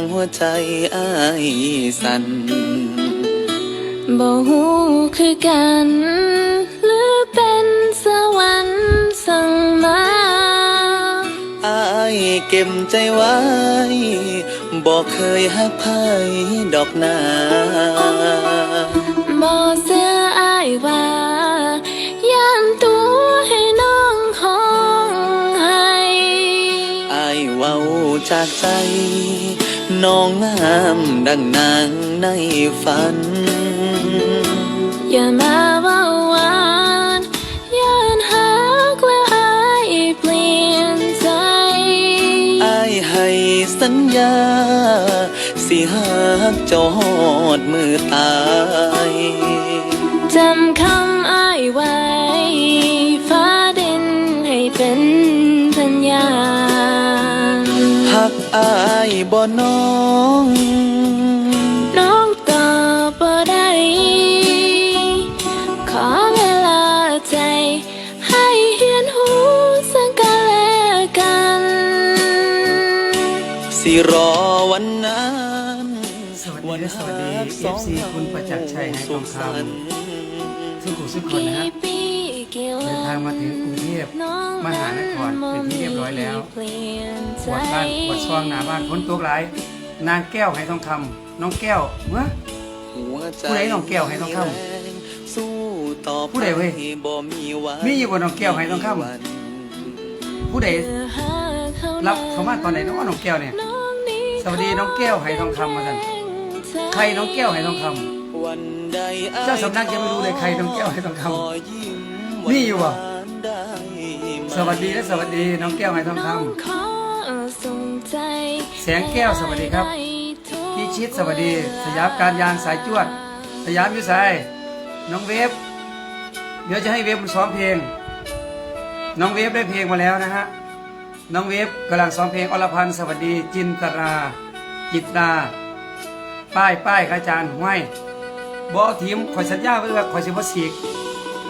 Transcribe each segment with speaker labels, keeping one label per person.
Speaker 1: างหัวใจอ้ายสั่น
Speaker 2: บ่ฮู้คือกัน หรือเป็นสวรรค์สั่งมา
Speaker 1: อายเก็บใจไว้บอกเคยหักไผดอกนา
Speaker 2: บ่เสื้ออายว่า
Speaker 1: เว้าจากใจ น้องงามดังนางในฝัน
Speaker 2: อย่ามาเว่าหวานย่านหักแล้วอายเปลี่ยนใจ
Speaker 1: อายให้สัญญา สิหักเจ้าฮอดมือตาย
Speaker 2: จำคำอ้ายไว้
Speaker 1: บ่น้อง
Speaker 2: น้องตอบบ่ได้ขอเวลาใจ ให้เห็นหูซึ่งกันและกัน
Speaker 1: สิรอวันนั้น
Speaker 3: สวัสดีและสวัสดี FC คุณประจักษ์ชัยให้ทองคำสุขุสุขคนนะฮะ
Speaker 2: ปีกี่
Speaker 3: เดินทางมาถึงกรุงเทพมหานครเป็นที่เรียบร้อยแล้วปวดบ้านปวดช่องหน้าบ้านพ้นตัวหลาย นางแก้วให้ทองคำน้องแก้วเมื่อ
Speaker 1: หัวใจ
Speaker 3: ผู้ใดน้องแก้วให้ทองค
Speaker 1: สู้ต่อ
Speaker 3: ผู้ใดเว้ย
Speaker 1: บ่มีวัน
Speaker 3: มีอยู่บ่น้องแก้วให้ทองคผู้ใดรับเขามาตอนไหนน้องน้องแก้วเนี่ยสวัสดีน้องแก้วไหทองคำมาสั่นใครน้องแก้วให้ทองคำ
Speaker 1: วันใด
Speaker 3: เจ้าสำนักยังไม่รู้เลยใครน้องแก้วให้ทองคำ
Speaker 1: ขยิ้ ม
Speaker 3: มีอยู่บ่
Speaker 1: หวานๆได้ไหม
Speaker 3: สวัสดีและสวัสดีน้องแก้วให้ทองคำแสงแก้วสวัสดีครับพี่ชิดสวัสดี สยามการยางสายจวด สยามยุสายน้องเวฟเดี๋ยวจะให้เวฟมันซ้อมเพลง น้องเวฟได้เพลงมาแล้วนะฮะน้องเวฟกำลังซ้อมเพลงอรพันธ์สวัสดี จินตรา จิตราป้ายป้ายอาจารย์ห้วยบอทีมขอยสัญญาไว้ว่าขอยสิบสีก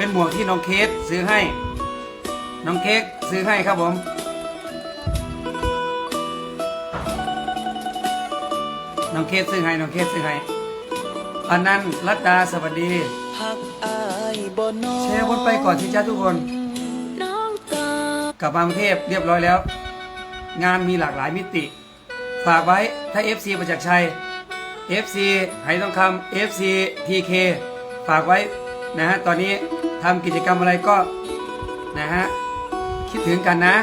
Speaker 3: เป็นหมวกที่น้องเค้กซื้อให้ น้องเค้กซื้อให้ครับผม น้องเค้กซื้อให้ น้องเค้กซื้อให้อันนั้นรัตดาสวัสดี
Speaker 1: หักอายบ่น้อง
Speaker 3: แชร์วนไปก่อนที่จ้าทุกคน
Speaker 2: น้องตอบ
Speaker 3: กลับมากรุงเทพเรียบร้อยแล้ว งานมีหลากหลายมิติ ฝากไว้ถ้า FC ประจักษ์ชัย FC ไหทองคำ FC TK ฝากไว้นะฮะตอนนี้ ทำกิจกรรมอะไรก็นะฮะคิดถึงกันนะ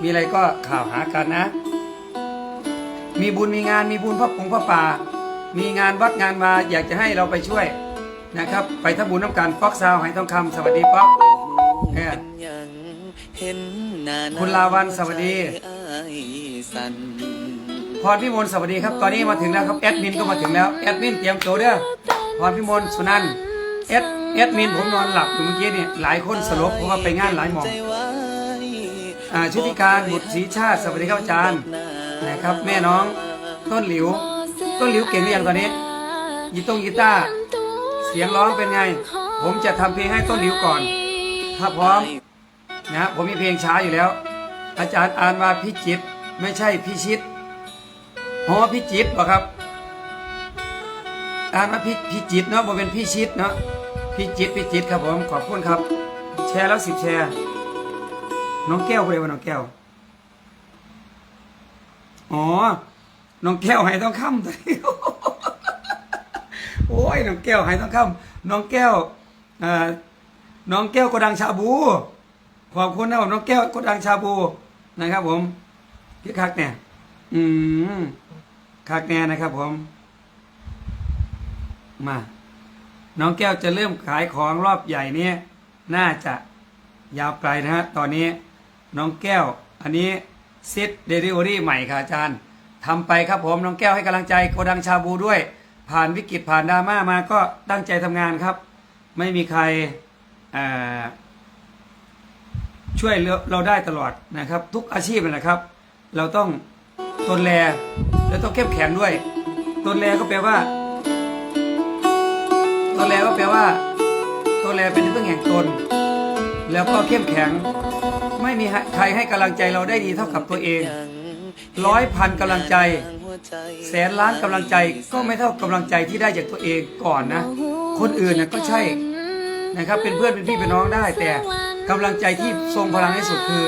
Speaker 3: มีอะไรก็ข่าวหากันนะ มีบุญมีงานมีบุญพระปงพระป่า มีงานวัดงานมาอยากจะให้เราไปช่วยนะครับ ไปทำบุญน้ำกันป๊อกซาวไหทองคำสวัสดีป๊อกเออ
Speaker 1: เป็นหยังเห็นหน้า
Speaker 3: คุณลาวันสวัสดี
Speaker 1: อ้ายสั่น
Speaker 3: พรพิมลสวัสดีครับตอนนี้มาถึงแล้วครับแอดมินก็มาถึงแล้วแอดมินเตรียมตัวเด้อพรพิมลสุนันท์แอด แอดมินผมนอนหลับอยู่เมื่อกี้เนี่ยหลายคนสลบเพราะว่าไปงานหลายหมองอ่าชุติการบุตรศรีชาติสวัสดีครับอาจารย์นะครับ แม่น้องต้นหลิว ต้นหลิวเก่งหรือยังตอนนี้ยีตงกีตาร์เสียงร้องเป็นไง ผมจะทำเพลงให้ต้นหลิวก่อน ถ้าพร้อมนะผมมีเพลงช้าอยู่แล้ว อาจารย์อ่านว่าพิจิตไม่ใช่พิชิตอ๋อพิจิตรป่ะครับอ่านว่าพิพิจิตเนาะบ่เป็นพิชิตเนาะ พิจิตรพิจิตครับผมขอบคุณครับ แชร์แล้วสิบแชร์ น้องแก้วคนเดียวน้องแก้ว อ๋อ น้องแก้วให้ต้องคำตัวนี้โอ้ยน้องแก้วให้ต้องคำน้องแก้วอน้องแก้วกดังชาบูขอบคุณนะครับน้องแก้วกดังชาบูนะครับ ผมพี่คักเนี่ยอืมคักแน่นะครับผม มา น้องแก้วจะเริ่มขายของรอบใหญ่เนี่ยน่าจะยาวไกลนะฮะ ตอนนี้น้องแก้ว อันนี้ซิดเดลิเวอรี่ใหม่ค่ะอาจารย์ทำไปครับผมน้องแก้วให้กำลังใจโกดังชาบูด้วย ผ่านวิกฤตผ่านดราม่ามาก็ตั้งใจทำงานครับ ไม่มีใครช่วยเราได้ตลอดนะครับ ทุกอาชีพนะครับ เราต้องตนแลแล้วต้องเข้มแข็งด้วย ตนแลก็แปลว่า ตัวแลก็แปลว่า ตัวแลเป็นที่พึ่งแห่งตน แล้วก็เข้มแข็ง ไม่มีใครให้กำลังใจเราได้ดีเท่ากับตัวเอง ร้อยพันกำลังใจ แสนล้านกำลังใจก็ไม่เท่ากำลังใจที่ได้จากตัวเองก่อนนะ คนอื่นนะก็ใช่นะครับ เป็นเพื่อนเป็นพี่เป็นน้องได้ แต่กำลังใจที่ทรงพลังที่สุดคือ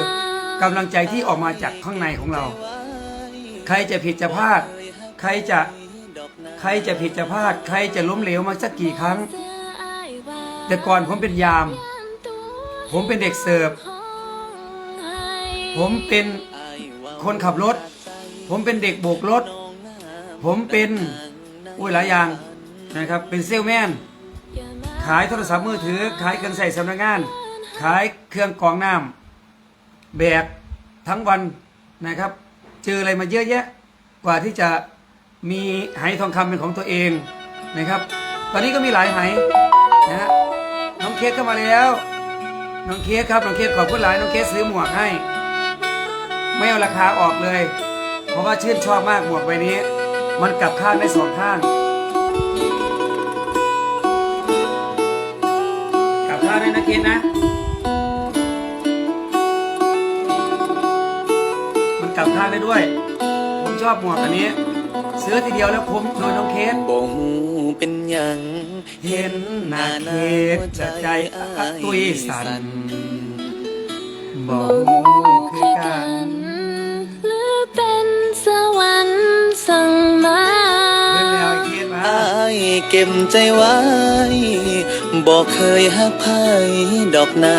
Speaker 3: กำลังใจที่ออกมาจากข้างในของเรา ใครจะผิดจะพลาด ใครจะ ใครจะผิดจะพลาด ใครจะล้มเหลวมาสักกี่ครั้ง แต่ก่อนผมเป็นยาม ผมเป็นเด็กเสิร์ฟ ผมเป็นคนขับรถ ผมเป็นเด็กโบกรถ ผมเป็นอุ้ยหลายอย่างนะครับ เป็นเซลแมน ขายโทรศัพท์มือถือ ขายเครื่องใส่สำนักงาน ขายเครื่องกรองน้ำแบกทั้งวันนะครับ เจออะไรมาเยอะแยะ กว่าที่จะ มีไหทองคำเป็นของตัวเองนะครับ ตอนนี้ก็มีหลายไหนะฮะน้องเคสก็มาแล้ว น้องเคสครับน้องเคสขอบคุณหลายน้องเคสซื้อหมวกให้ ไม่เอาราคาออกเลย เพราะว่าชื่นชอบมากหมวกใบนี้ มันกลับข้างได้สองข้างกลับข้างได้นะเคสนะมันกลับข้างได้ด้วย ผมชอบหมวกอันนี้ ซื้อทีเดียวแล้วคุ้มโดยน้องเคส
Speaker 1: บ่ฮู้เป็นหยัง
Speaker 3: เห็นหน้าเคสจะใจอะตุยสั่นบอกคือกัน
Speaker 2: หรือเป็นสวรรค์สั่งมา
Speaker 3: เรื่องแล้วไอ้เคสมา
Speaker 1: อายเก็บใจไว้บอกเคยหักไผดอกนา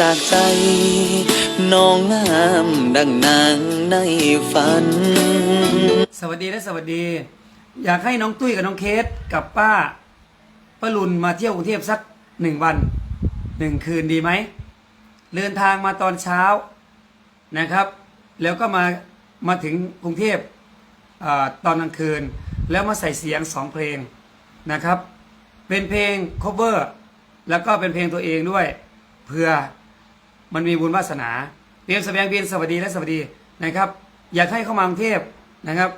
Speaker 1: จากใจ น้องงามดังนางในฝัน
Speaker 3: สวัสดีและสวัสดี อยากให้น้องตุ้ยกับน้องเคสกับป้าป้าลุนมาเที่ยวกรุงเทพสักหนึ่งวันหนึ่งคืนดีไหมเดินทางมาตอนเช้านะครับ แล้วก็มามาถึงกรุงเทพอตอนกลางคืน แล้วมาใส่เสียงสองเพลงนะครับ เป็นเพลง cover แล้วก็เป็นเพลงตัวเองด้วยเพื่อ มันมีบุญวาสนาเตรียมแสดงเบียนสวัสดีและสวัสดีนะครับ อยากให้เข้ามากรุงเทพนะครับ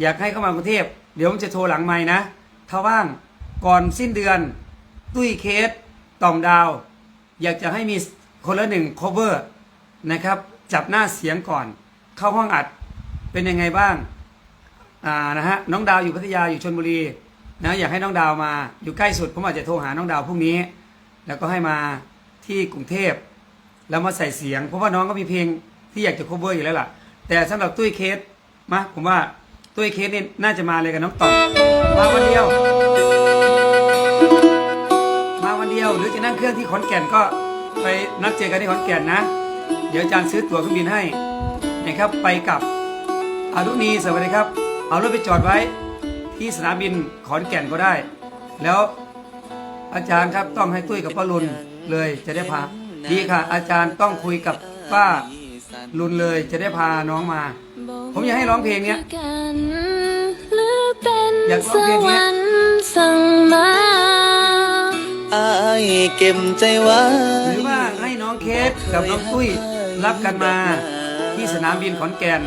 Speaker 3: อยากให้เข้ามากรุงเทพเดี๋ยวผมจะโทรหลังไม้นะถ้าว่างก่อนสิ้นเดือนตุ้ยเคสต่อมดาว อยากจะให้มีคนละหนึ่ง cover นะครับ จับหน้าเสียงก่อน เข้าห้องอัดเป็นยังไงบ้างอ่านะฮะน้องดาวอยู่พัทยาอยู่ชนบุรีนะอยากให้น้องดาวมาอยู่ใกล้สุดผมอาจจะโทรหาน้องดาวพรุ่งนี้ แล้วก็ให้มาที่กรุงเทพ แล้วมาใส่เสียง เพราะว่าน้องก็มีเพลงที่อยากจะ cover อยู่แล้วล่ะ แต่สำหรับตุ้ยเคสมาผมว่าตุ้ยเคสนี่น่าจะมาเลยกับน้องต่อมมาวันเดียว มาวันเดียวหรือจะนั่งเครื่องที่ขอนแก่นก็ไปนัดเจอกันที่ขอนแก่นนะ เดี๋ยวอาจารย์ซื้อตั๋วเครื่องบินให้นะครับไปกับอารุณีสวัสดีครับ เอารถไปจอดไว้ที่สนามบินขอนแก่นก็ได้ แล้วอาจารย์ครับต้องให้ตุ้ยกับป้าลุนเลยจะได้พา ดีค่ะอาจารย์ต้องคุยกับป้าลุนเลยจะได้พาน้องมา ผมอยากให้ร้องเพลงเนี้ย
Speaker 2: กันหรือเป็น
Speaker 3: อยากร้
Speaker 2: ส
Speaker 3: องเพลง
Speaker 2: ว
Speaker 3: เนี้ย
Speaker 2: รรค์สั่งมา
Speaker 1: อายเก็บใจไว้
Speaker 3: หรือว่าให้น้องเคสกับน้องตุ้ยรับกันมาที่สนามบินขอนแก่น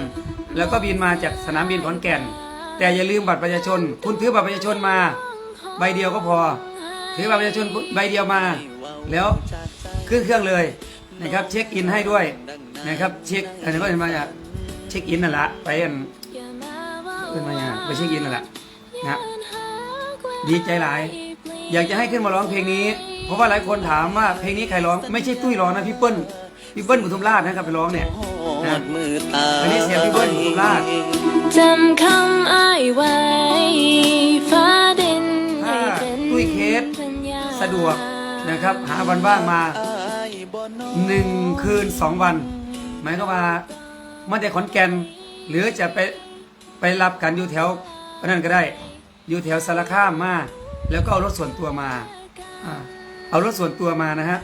Speaker 3: แล้วก็บินมาจากสนามบินขอนแก่น แต่อย่าลืมบัตรประชาชน คุณถือบัตรประชาชนมา ใบเดียวก็พอ ถือบัตรประชาชนใบเดียวมา แล้ว ขึ้นเครื่องเลยนะครับเช็คอินให้ด้วยนะครับเช็คอันนี้ก็เป็นมาจากเช็คอินนั่นแหละไปอันเป็นมาอย่างไปเช็คอินนั่นแหละนะดีใจหลาย อยากจะให้ขึ้นมาร้องเพลงนี้ เพราะว่าหลายคนถามว่าเพลงนี้ใครร้องไม่ใช่ตุ้ยร้องนะพี่เปิ้ลพี่เปิ้ลบุทุมราชนะครับไปร้องเนี่ย
Speaker 1: ห
Speaker 3: นะ
Speaker 1: อดมือตา
Speaker 3: อันนี้เสียงพี่เบิ้ลปทุมราช
Speaker 2: จำคำอ้ายไว้ฟ้าดินให้เป็น
Speaker 3: ตุ้ยเคส
Speaker 2: สัญญา
Speaker 3: สะดวกนะครับ หาวันว่างมา
Speaker 1: อายบ่นอ
Speaker 3: หนึ่งคืนสองวัน หมายก็ว่ามาจากขอนแก่นหรือจะไปไปรับกันอยู่แถวนั่นก็ได้ อยู่แถวสารคามมา แล้วก็เอารถส่วนตัวมาอเอารถส่วนตัวมานะฮะ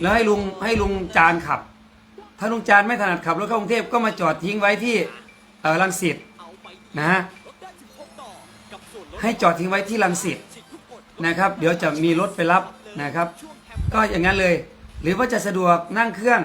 Speaker 3: แล้วให้ลุงให้ลุงจานขับ ถ้าลุงจานไม่ถนัดขับรถเข้ากรุงเทพก็มาจอดทิ้งไว้ที่เอ่อรังสิตนะฮะให้จอดทิ้งไว้ที่รังสิตนะครับ เดี๋ยวจะมีรถไปรับนะครับ ก็อย่างนั้นเลย หรือว่าจะสะดวกนั่งเครื่อง